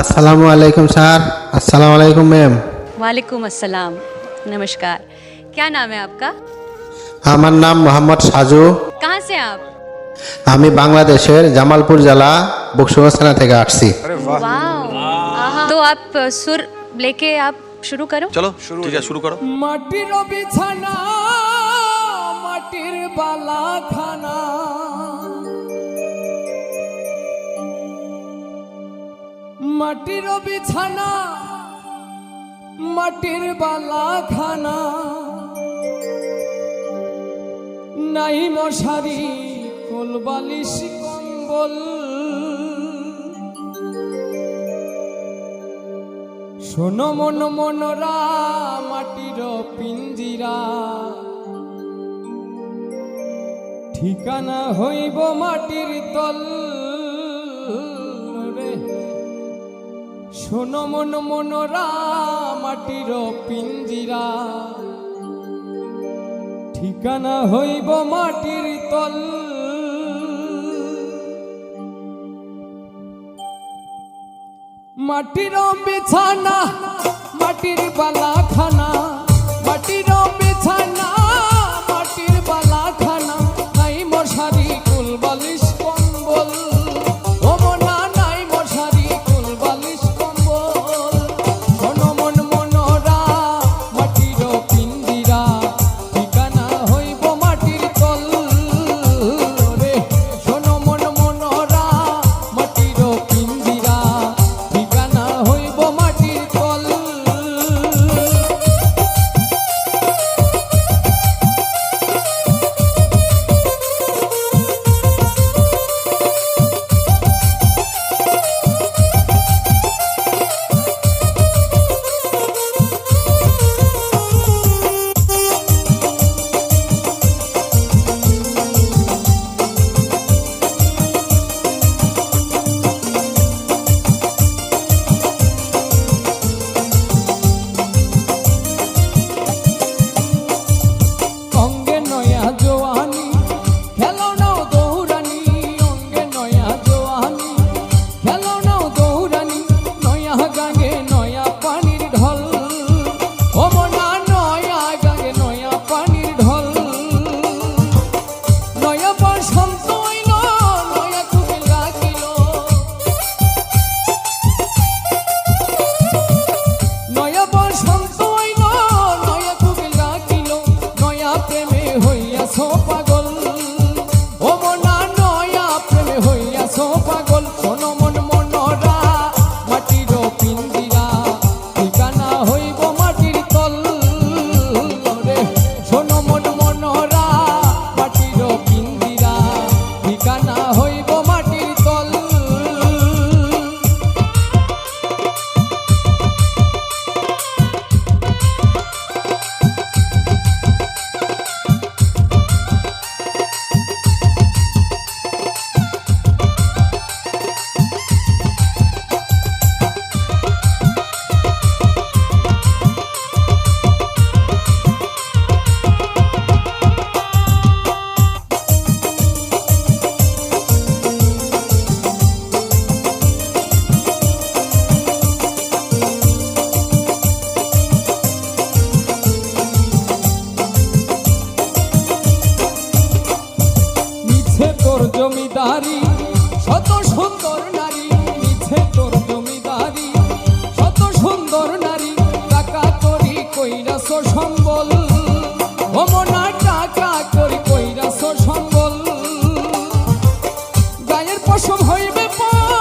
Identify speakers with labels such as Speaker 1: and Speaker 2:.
Speaker 1: আসসালামু আলাইকুম স্যার আসসালামু আলাইকুম ম্যাম
Speaker 2: वालेकुम अस्सलाम नमस्कार क्या नाम है आपका
Speaker 1: আমার নাম মোহাম্মদ সাজু
Speaker 2: कहाँ से हैं आप
Speaker 1: আমি বাংলাদেশের জামালপুর জেলা বকশুগঞ্জ থানা থেকে আসছি
Speaker 2: वाह आहा। तो आप अ, सुर लेके आप शुरू करो
Speaker 3: চলো ঠিক আছে শুরু করো
Speaker 4: মাটির বিছানা মাটির বালা মাটির বিছানা, মাটির বালা খানা নাই মশারি কোলবালিশ কম্বল। শোনো মন মনরা, মাটির পিঞ্জিরা। ঠিকানা হইব মাটির তল। শোনো মন মনরা মাটির পিঞ্জিরা। ঠিকানা হইব মাটির তল। মাটির বিছানা, মাটির বালা খানা মাটির বিছানা। জমিদারি, শত সুন্দর নারী মিছে তোর জমিদারি, শত সুন্দর নারী টাকা করি কইরাস সম্বল ভমনা টাকা করি কইরাস সম্বল। গায়ের পশম হইবে পর